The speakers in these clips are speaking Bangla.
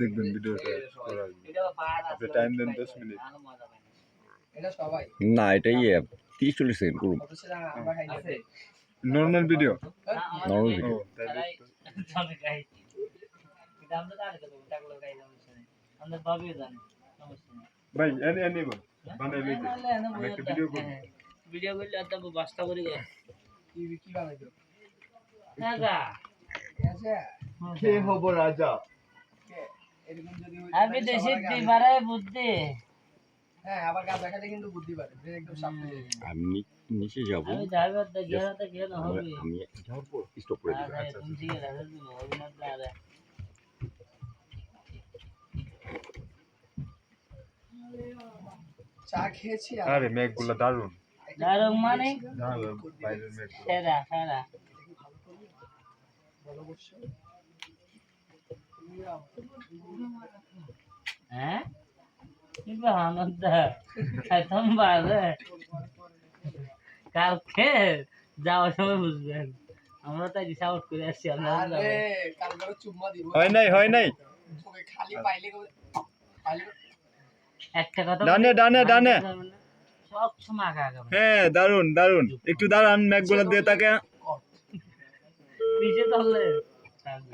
দেখবেন ভিডিওটা আপনি টাইম দেন দশ মিনিট এটা না এটাই তিরিশ চল্লিশ সেকেন্ড করুন। নর্মাল ভিডিও নর্মাল ভিডিও ভাই এনে এনে বানাই ভিডিও ভিডিও করলে আর বাস্তা করে কি কি আছে কে হব রাজা? কে? এরকম যদি হইতো আমি তাহলে দেশে সবার আগে আমি- দিবারে বুদ্ধি। হ্যাঁ আবার গাঁজা খেলে কিন্তু বুদ্ধি পারে। একদম সাপ আমি নিচে যাব। আমি যাইবার তো গেলে তো হবে। আমি যাওয়ার পর। স্টপ করে দেবো। আরে তুমি ঠিক আছে তুমি অভিনয় আরে। চা খেয়েছি আরে মেঘগুলো দারুণ দারুণ মানে? দারুণ বাইরের মেঘ সেরা সেরা। ভালো করছ হ্যাঁ? কি আনন্দ? প্রথম কালকে যাওয়ার সময় বুঝবেন। আমরা তো দিশা আউট করে আসছি আমরা আরে কালকে আরও চুম্মা দিব। হয় নাই হয় নাই। খালি পাইলে একটা কথা ডানে, ডানে, ডানে। সব সময় আগা আগা হ্যাঁ দারুণ দারুণ একটু দাঁড়ান মেঘগুলো দিয়ে তাকে কর। পিছে ধরলে।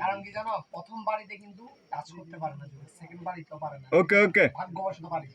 কারণ কি জানো? প্রথম বাড়িতে কিন্তু কাজ করতে পারে না সেকেন্ড বাড়িতেও পারে না। ওকে ওকে ভাগ্যবশত পারে